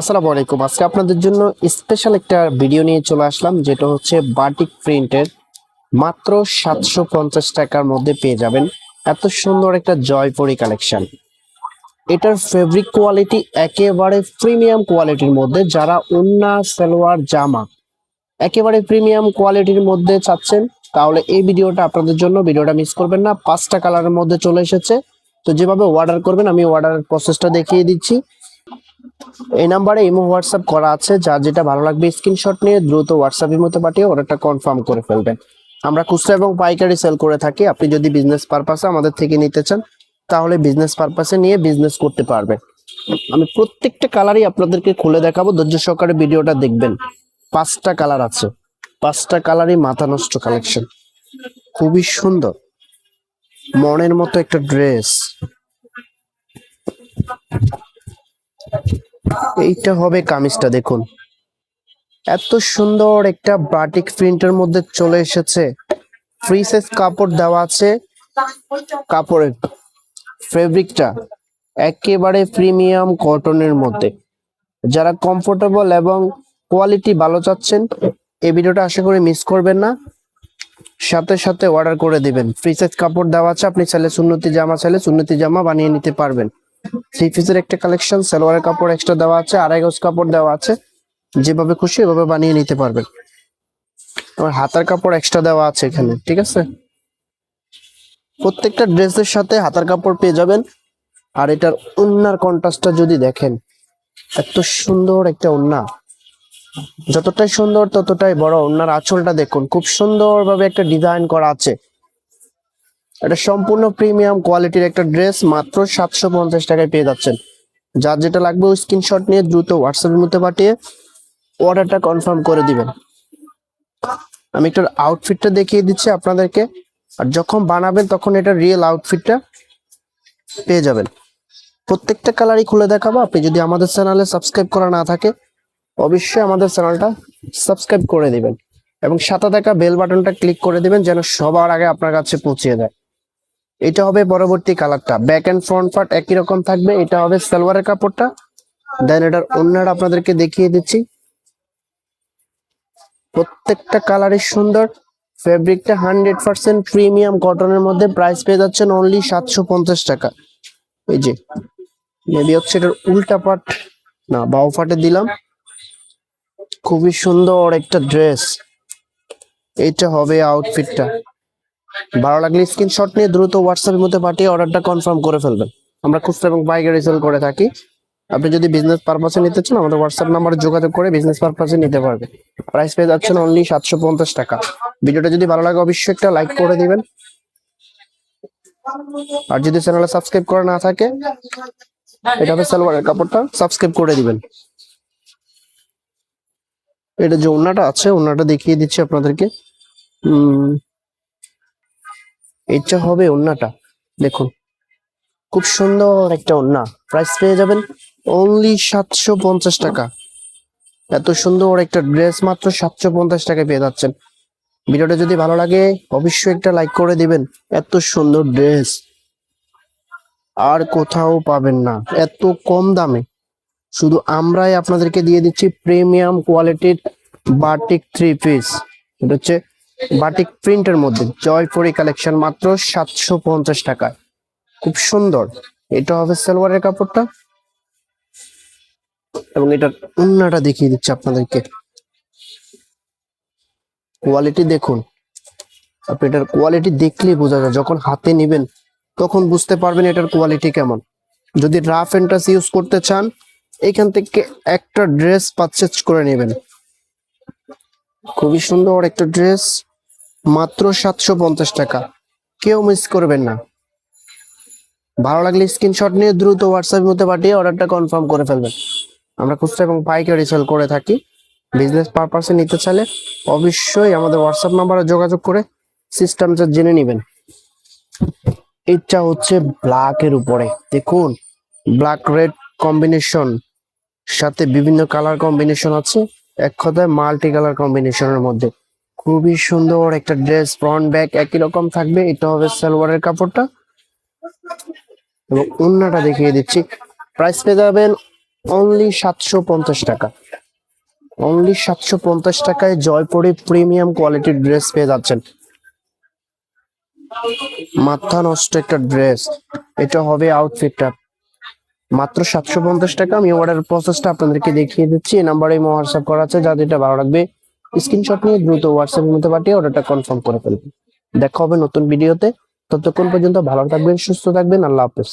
আসসালামু আলাইকুম। আজকে আপনাদের জন্য স্পেশাল একটা ভিডিও নিয়ে চলে আসলাম, যেটা হচ্ছে বাটিক প্রিন্টের মাত্র সাতশো পঞ্চাশ টাকার মধ্যে পেয়ে যাবেন। এত সুন্দর একটা জয়পুরি কালেকশন এটার ফেব্রিক কোয়ালিটি একেবারে প্রিমিয়াম কোয়ালিটির মধ্যে, যারা উন্না সালোয়ার, জামা একেবারে প্রিমিয়াম কোয়ালিটির মধ্যে চাচ্ছেন, তাহলে এই ভিডিওটা আপনাদের জন্য ভিডিওটা মিস করবেন না। পাঁচটা কালারের মধ্যে চলে এসেছে। তো যেভাবে অর্ডার করবেন, আমি অর্ডার প্রসেসটা দেখিয়ে দিচ্ছি। এই নাম্বারে ইমো, হোয়াটসঅ্যাপ করা আছে। যার যেটা ভালো লাগবে, স্ক্রিনশট নিয়ে দ্রুত হোয়াটসঅ্যাপ মধ্যে পাঠিয়ে অর্ডারটা কনফার্ম করে ফেলবেন। আমরা খুচরা এবং পাইকারি সেল করে থাকি। আপনি যদি বিজনেস পারপাসে আমাদের থেকে নিতে চান, তাহলে বিজনেস পারপাসে নিয়ে বিজনেস করতে পারবেন। আমি প্রত্যেকটা কালারই আপনাদেরকে খুলে দেখাবো। ধৈর্য সহকারে ভিডিওটা দেখবেন। পাঁচটা কালার আছে। পাঁচটা কালারই মাথা নষ্ট কালেকশন। খুবই সুন্দর। মনের মতো একটা ড্রেস। এইটা হবে কামিজটা, দেখুন। এত সুন্দর একটা বাটিক প্রিন্টের মধ্যে চলে এসেছে। ফ্রি সাইজ কাপড় দেওয়া আছে। কাপড়ের ফেব্রিকটা একেবারে প্রিমিয়াম কটনের মধ্যে। যারা কমফোর্টেবল এবং কোয়ালিটি ভালো চাচ্ছেন, এই ভিডিওটা আশা করি মিস করবেন না। সাথে সাথে অর্ডার করে দিবেন। ফ্রি সাইজ কাপড় দেওয়া আছে, আপনি চাইলে সুন্নতি জামা চাইলে সুন্নতি জামা বানিয়ে নিতে পারবেন। থ্রি পিসের একটা কালেকশন সালোয়ারের কাপড় এক্সট্রা দেওয়া আছে, আড়াই গজ কাপড় দেওয়া আছে। যেভাবে খুশি এভাবে বানিয়ে নিতে পারবেন। আমার হাতার কাপড় এক্সট্রা দেওয়া আছে এখানে, ঠিক আছে? প্রত্যেকটা ড্রেসের সাথে হাতার কাপড় পেয়ে যাবেন। আর এটার উন্নার কন্ট্রাস্টটা যদি দেখেন, এত সুন্দর একটা উন্না। যতটাই সুন্দর ততটাই বড় উন্নার আঁচলটা দেখুন, খুব সুন্দরভাবে একটা ডিজাইন করা আছে। এটা সম্পূর্ণ প্রিমিয়াম কোয়ালিটির একটা ড্রেস, মাত্র সাতশো পঞ্চাশ টাকায় পেয়ে যাচ্ছেন। যার যেটা লাগবে ওই স্ক্রিনশট নিয়ে দ্রুত হোয়াটসঅ্যাপের মধ্যে পাঠিয়ে অর্ডারটা কনফার্ম করে দিবেন। আমি একটু আউটফিটটা দেখিয়ে দিচ্ছি আপনাদেরকে। আর যখন বানাবেন তখন এটা রিয়েল আউটফিটটা পেয়ে যাবেন। প্রত্যেকটা কালারই খুলে দেখাবো। আপনি যদি আমাদের চ্যানেলে সাবস্ক্রাইব করা না থাকে, অবশ্যই আমাদের চ্যানেলটা সাবস্ক্রাইব করে দিবেন। এবং সাথে দেখা বেল বাটনটা ক্লিক করে দিবেন যেন সবার আগে আপনার কাছে পৌঁছে যায়। এটা হবে পরবর্তী কালারটা। ব্যাক এন্ড ফ্রন্ট পার্ট একই রকম থাকবে। এটা হবে সালোয়ারের কাপড়টা। দেন এটার অন্যটা আপনাদেরকে দেখিয়ে দিচ্ছি। প্রত্যেকটা কালারই সুন্দর। ফেব্রিকটা হান্ড্রেড পার্সেন্ট প্রিমিয়াম কটনের মধ্যে প্রাইস পেয়ে যাচ্ছেন অনলি সাতশো পঞ্চাশ টাকা। এই যে মেবি হচ্ছে এটার উল্টা পাট না বাউ ফাটে দিলাম। খুবই সুন্দর একটা ড্রেস এইটা হবে আউটফিটটা ভালো লাগলে স্ক্রিনশট নিয়ে দ্রুত হোয়াটসঅ্যাপের মধ্যে পাঠিয়ে অর্ডারটা কনফার্ম করে ফেলবেন। আমরা খুচরা এবং পাইকারি সেল করে থাকি। আপনি যদি বিজনেস পারপাসে নিতে চান, আমাদের হোয়াটসঅ্যাপ নাম্বারে যোগাযোগ করে বিজনেস পারপাসে নিতে পারবেন। প্রাইস পেয়ে যাচ্ছেন অনলি সাতশো পঞ্চাশ টাকা। ভিডিওটা যদি ভালো লাগে, অবশ্যই একটা লাইক করে দিবেন। আর যদি চ্যানেলে সাবস্ক্রাইব করা না থাকে, এটা হবে সালোয়ারের কাপড়টা সাবস্ক্রাইব করে দিবেন। এটা যে ওন্নাটা আছে ওন্নাটা দেখিয়ে দিচ্ছি আপনাদেরকে। এটা হবে ওন্নাটা। দেখুন, খুব সুন্দর একটা ওন্না। প্রাইস পেয়ে যাবেন অনলি সাতশো পঞ্চাশ টাকা। এত সুন্দর একটা ড্রেস মাত্র সাতশো পঞ্চাশ টাকায় পেয়ে যাচ্ছেন। ভিডিওটা যদি ভালো লাগে, অবশ্যই একটা লাইক করে দিবেন। এত সুন্দর ড্রেস। আর কোথাও পাবেন না। এত কম দামে। শুধু আমরাই আপনাদেরকে দিয়ে দিচ্ছি প্রিমিয়াম কোয়ালিটির বাটিক থ্রি পিস এটা হচ্ছে বাটিক প্রিন্টের মধ্যে জয়পুরি কালেকশন মাত্র সাতশো পঞ্চাশ টাকায়। খুব সুন্দর। এটা হবে সালোয়ারের কাপড়টা। এবং এটার উন্নাটা দেখিয়ে দিচ্ছি আপনাদেরকে। কোয়ালিটি দেখুন। আপনি এটার কোয়ালিটি দেখলেই বোঝা যায়। যখন হাতে নেবেন, তখন বুঝতে পারবেন এটার কোয়ালিটি কেমন। যদি রাফ টাচ ইউজ করতে চান, এখান থেকে একটা ড্রেস পারচেজ করে নেবেন। খুবই সুন্দর একটা ড্রেস, মাত্র সাতশো পঞ্চাশ টাকা। কেউ মিস করবেন না। ভালো লাগলে স্ক্রিনশট নিয়ে দ্রুত হোয়াটসঅ্যাপের মধ্যে পাঠিয়ে অর্ডারটা কনফার্ম করে ফেলবেন। আমরা খুচরা এবং পাইকারি সেল করে থাকি। বিজনেস পারপাসে নিতে চাইলে অবশ্যই আমাদের হোয়াটসঅ্যাপ নাম্বারে যোগাযোগ করে সিস্টেমটা জেনে নেবেন। এটা হচ্ছে ব্ল্যাকের উপরে। দেখুন ব্ল্যাক রেড কম্বিনেশন সাথে বিভিন্ন কালার কম্বিনেশন আছে। এক কথায় মাল্টি কালার কম্বিনেশনের মধ্যে। খুবই সুন্দর একটা ড্রেস ফ্রন্ট ব্যাক একই রকম থাকবে। এটা হবে সালোয়ারের কাপড়টা। এবং অন্যটা দেখিয়ে দিচ্ছি। প্রাইস পেয়ে যাবেন অনলি সাতশো পঞ্চাশ টাকা। অনলি সাতশো পঞ্চাশ টাকায় জয়পুরে প্রিমিয়াম কোয়ালিটির ড্রেস পেয়ে যাচ্ছেন। মাথা নষ্ট একটা ড্রেস এটা হবে আউটফিটটা মাত্র সাতশো পঞ্চাশ টাকা। আমি অর্ডার প্রসেসটা আপনাদেরকে দেখিয়ে দিচ্ছি। এই নাম্বারে হোয়াটসঅ্যাপ করা আছে। যা এটা ভালো লাগবে স্ক্রিনশট নিয়ে দ্রুত হোয়াটসঅ্যাপের মধ্যে পাঠিয়ে অর্ডারটা কনফার্ম করে ফেলবেন। দেখা হবে নতুন ভিডিওতে ততক্ষণ পর্যন্ত ভালো থাকবেন, সুস্থ থাকবেন। আল্লাহ হাফেজ।